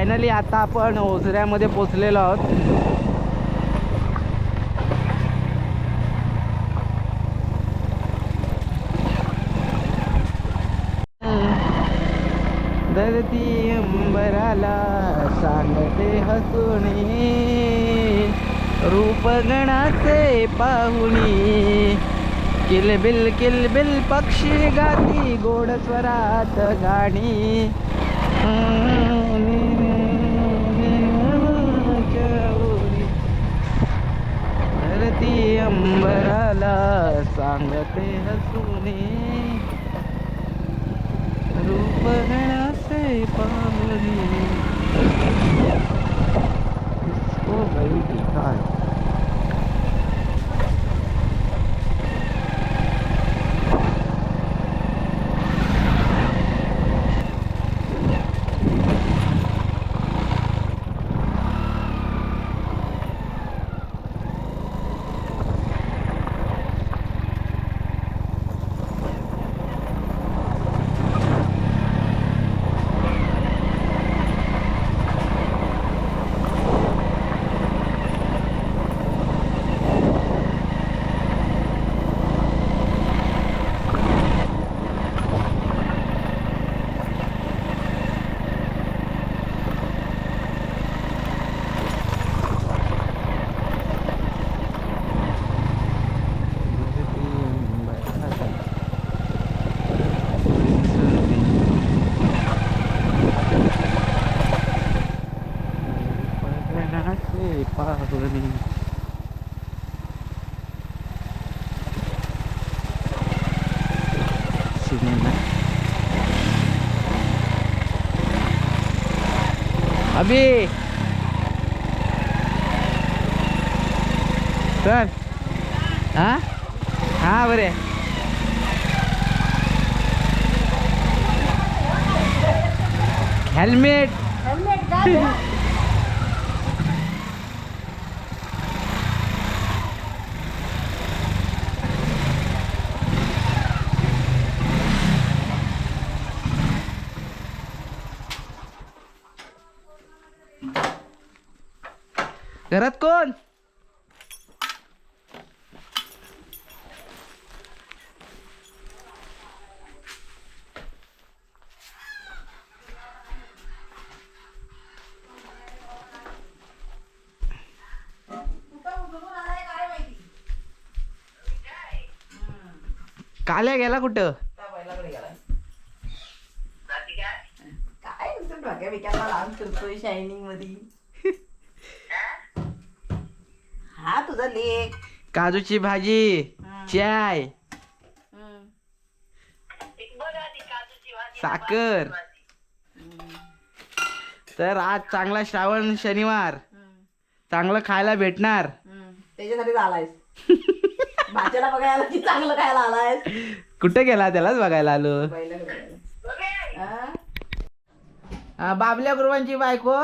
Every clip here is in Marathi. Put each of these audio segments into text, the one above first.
फायनली आता आपण ओझऱ्यामध्ये पोचलेलो आहोत. धरती अंबराला सांगते हसुणी रूपगणाचे पाहुणी किलबिल किलबिल पक्षी गाती गोड स्वरात गाणी. धरती अंबराला सांगते हसुने. रूपगणाचे पाहुणे ओ बाई काय पाहुणे अभी. सर हा? हा बरे. हेल्मेट घरात कोण? काल्या गेला कुठं? काय नुसतं डोक्या बिक्याला लावून शायनिंगमध्ये. लेख काजूची भाजी. चाय. साखर. तर आज चांगला श्रावण शनिवार. चांगलं खायला भेटणार. त्याच्यासाठी आलायस. भाज्याला बघायला की चांगलं खायला आलायस. कुठे गेला त्यालाच बघायला आलो? बघायला. हा? बाबल्या गुरुवांची बायको.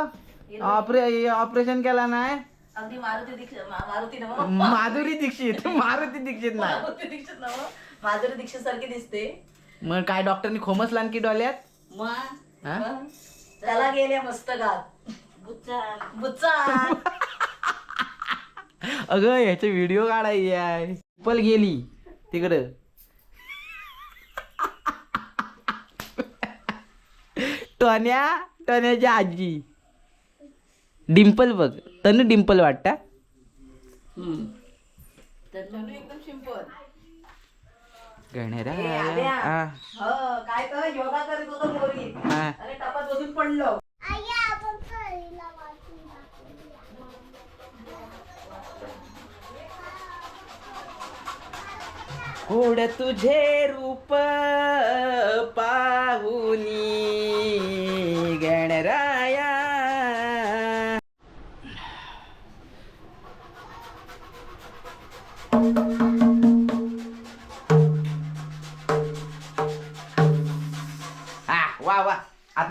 ऑपरे ऑपरेशन केला नाही? अगदी मारुती दीक्षित मा- मारुती नव माधुरी दीक्षित मारुती दीक्षित नाही. मारुती दीक्षित नव माधुरी दीक्षित सारखी दिसते. मग काय डॉक्टरनी खोमसला की डोल्यात मग? हा? मग? त्याला गेले मस्त गात बुच्चान बुच्चान. अगं ह्याचे व्हिडिओ काढायचे आहे पल गेली तिकडं. टोन्या टोन्याची आजी. डिम्पल बघ. तनु डिम्पल वाटता? एकदम सिंपल गणराया.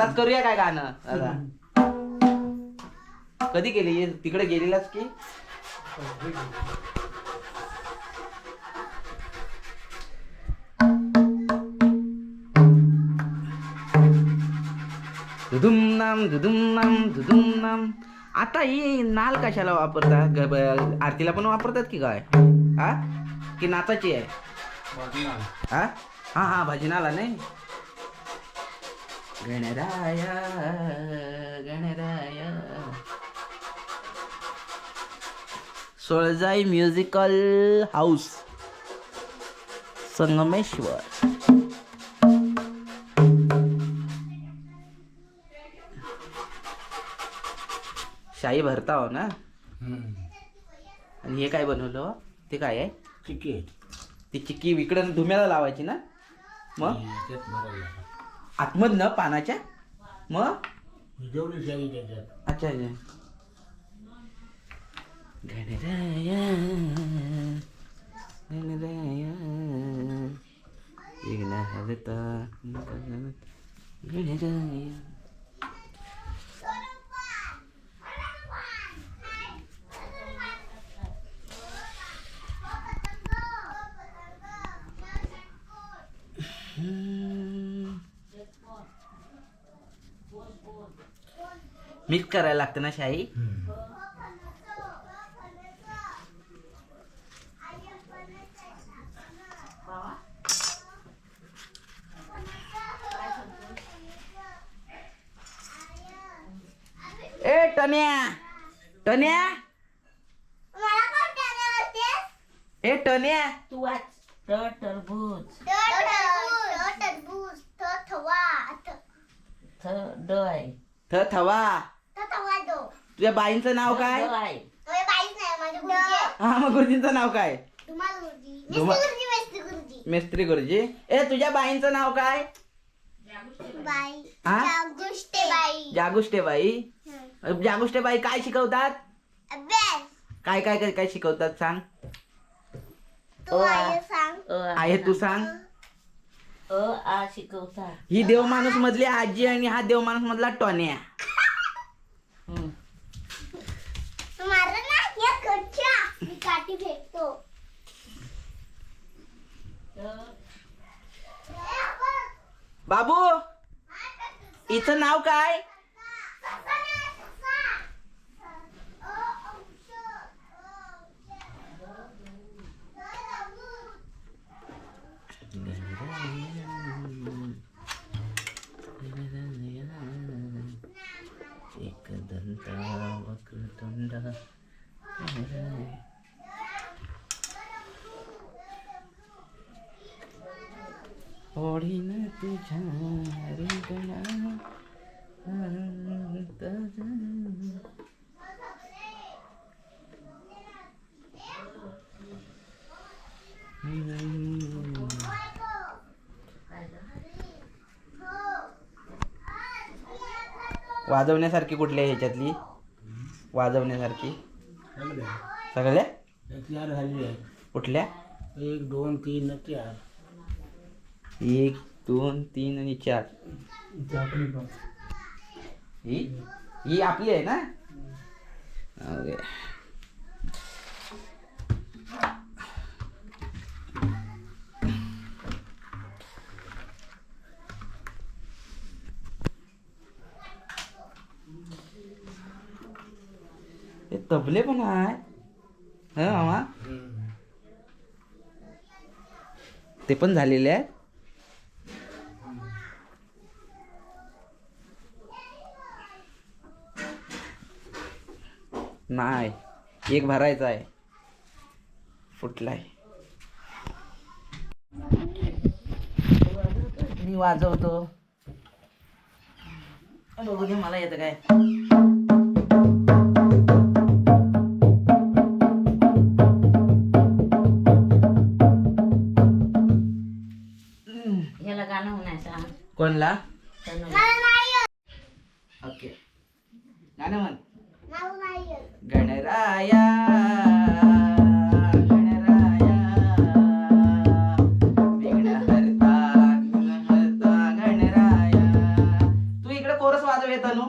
आताच करूया काय गाणं? दादा. कधी गेली? तिकडे गेलेलास की? दुदुम नाम दुदुम नाम दुदुम नाम आता ही नाल कशाला वापरतात? आरतीला पण वापरतात की काय? हा? की नाचाची आहे? हा? हा हा भजनाला नाही? गणराया Ganaraya. Soljai musical house Sangameshwar. शाही भरता हो ना? आणि हे काय बनवलं हो? ते काय आहे? तिकीट ती चिक्की इकडं धुम्याला लावायची ना? मग? आतमधनं पानाच्या? मग जेवढी शाही त्याच्यात. अच्छा अच्छा. गणराया गणराया. विघ्नहर्ता गणराया. मिक्स करायला लागतं ना शाही? ए टन्या! टन्या! ए टन्या! तू वाच ट टरबूज. थ डय थ थवा. तुझ्या बाईंचं नाव काय? हा मग गुरुजींचं नाव काय? मिस्त्री गुरुजी. ए तुझ्या बाईंचं नाव काय? हा? जागुष्टे बाई जागुष्टे बाई काय शिकवतात? काय काय काय काय शिकवतात सांग. अ आ अ आहे तू सांग. अ आ शिकवता ही देवमाणूस मधली आजी आणि हा देवमाणूस मधला टोन्या. हम्म. फेकतो. बाबू इथं नाव काय? ओढीन तुझ्या रिंगणा वाजवण्यासारखी कुठल्या ह्याच्यातली? वाजवण्यासारखी. सगळ्या? चार झाली आहे. कुठल्या? एक दोन तीन न चार. एक दोन तीन आणि चार. ही? ही आपली आहे ना? ओके. हे तबले पण आहे हं मामा? ते पण झालेले आहेत. नाही एक भरायचा आहे. फुटलाय. मी वाजवतो. बघू दे मला येतं काय? कोणला? ओके. गाणं म्हण. गणराया. गणराया. विघ्नहर्ता गणराया तू इकडे कोरस वाजव येत अनु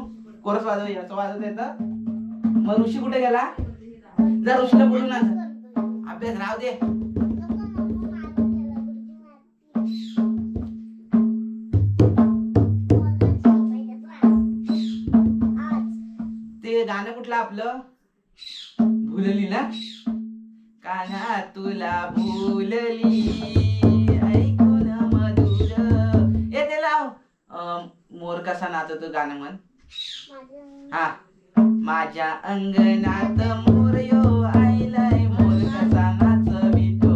कोरस वाजव याचं वाजवत येतं. मग ऋषी कुठे गेला? जर ऋषीला बोलून आण अभ्यास राहू दे. कुठलं आपलं? भुलली ना? कान्हा तुला भुलली. ऐकून मधुर. ए ते लाव. मोर कसा नाचतो गाणं म्हण. हा. माझ्या अंगणात मोर यो आईलाय. मोर कसा नाचवितो.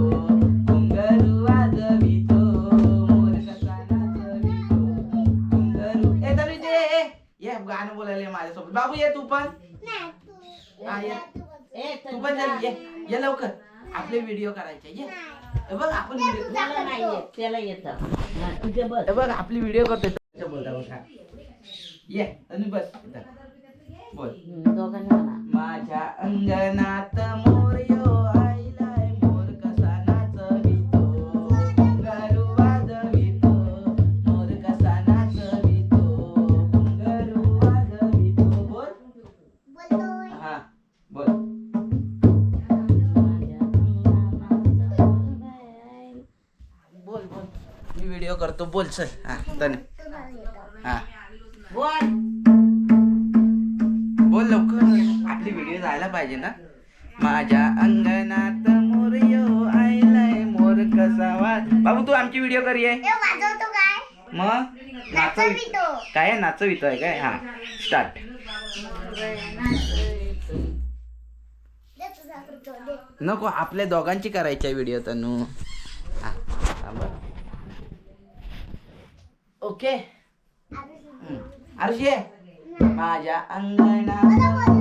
घुंगरू वाजवितो मोर कसा नाचवितो. घुंगरू ए तरी ये गाणं बोलायला माझ्यासोबत. बाबू ये तू पण. हा, ये. ए तू पण चल ये. ये लवकर. आपले व्हिडिओ करायचे. ये. हे बघ आपण त्याला नाही येत. त्याला येतं. हा, तुझे बस. हे बघ आपली व्हिडिओ करतोय बोलता बोलता ये तनु बस. इथं. बोल. हम्म, दोघांनी म्हणा. माझ्या अंगणात चल हा तने. हा. बोल. बोल लवकर. आपली व्हिडिओ जायला पाहिजे ना? माझ्या अंगणात मोर यो आयलाय मोर कसा वाज बाबू तू आमची व्हिडिओ कर ये. ए वाजवतो काय? मग? नाचव नाचवितो. काय नाचवितोय काय? हा. स्टार्ट नको आपल्या दोघांची करायची व्हिडिओ तनू. हा थांबा. ओके. आहे माझ्या अंगणात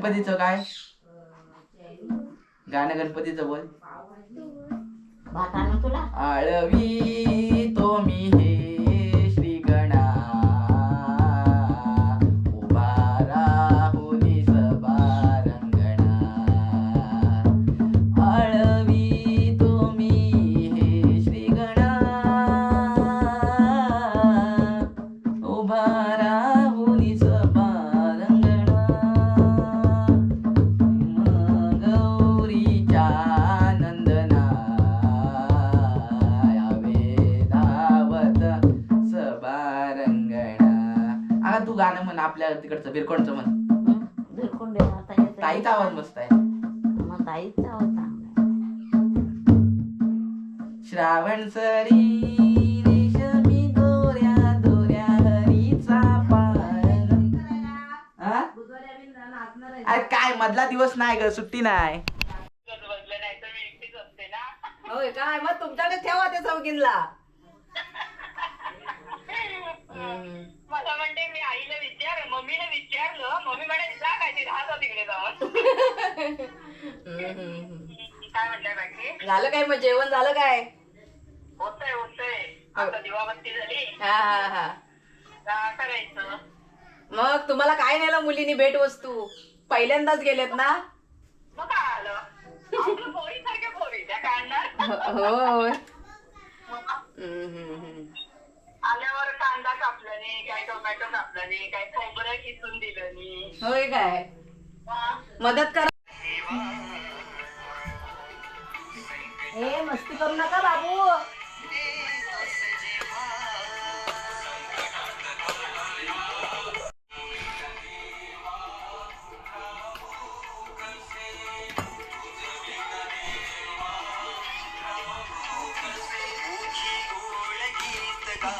गणपतीचं काय? गाणं गणपतीचं बोल. तुला. आळवी तो मी हे. तिकडचं बिरकोणचं म्हण. हं? येते ताईचा आवाज मस्त आहे मग ताईचा आवाज चांगला श्रावण सरी रेशमी दोऱ्या दोऱ्या हरीचा हा? अरे काय मधला दिवस नाही ग सुट्टी नाही. होय काय मग तुमच्याकडे ठेवा ते चौकीनला मला म्हणते मी आईला विचार मम्मीला विचारलं मम्मी म्हणे जा काय ते राहतो तिकडे जाऊन. काय म्हणताय बाकी? झालं काय मग? जेवण झालं काय? होतंय होतंय. आता दिवाबत्ती झाली. हा हा हा. का करायचं. मग तुम्हाला काय नेलं मुलीनी भेट वस्तू पहिल्यांदाच गेलेत ना? मग काय आलं? आपलं पोरी सारख्या पोरी त्या काढणार. होय. आल्यावर कांदा कापला नाही काय टोमॅटो कापला नाही काय खोबरं किसून दिलं नाही. होय काय? मदत करा. ए मस्ती करू नका बाबू.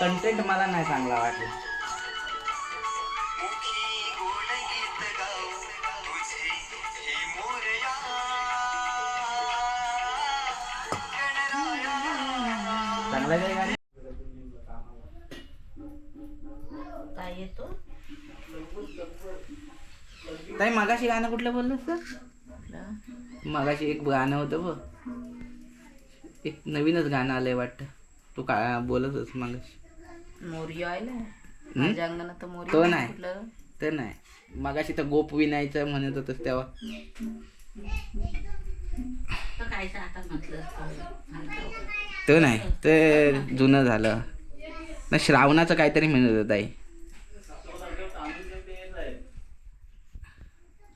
कंटेंट मला नाही चांगला वाटला. चांगला आहे का? गाणं? काय येतो? ताई मगाशी गाणं कुठलं बोललं मगाशी एक गाणं होतं बघ. एक नवीनच गाणं आलंय वाटतं. तू काय बोलतच मग मोरी आहे माझ्या अंगणात तर मोरी तो नाही. कुठलं. तर नाही. मगाशी तर गोप विनायचं म्हणत होतस तेव्हा. तर कायचं आता म्हटलं तो नाही. तर जुनं झालं. ना श्रावणाचं काहीतरी म्हणत होत आहे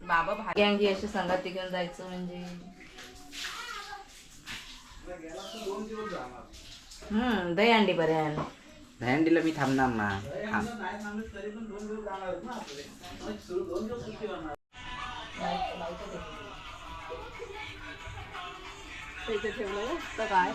बाबा भारी अंगी अशी संगती घेऊन जायचं म्हणजे. हम्म दही अंडी बरे आहे मी थांबणार ना. थांब. ठेवलं तर काय?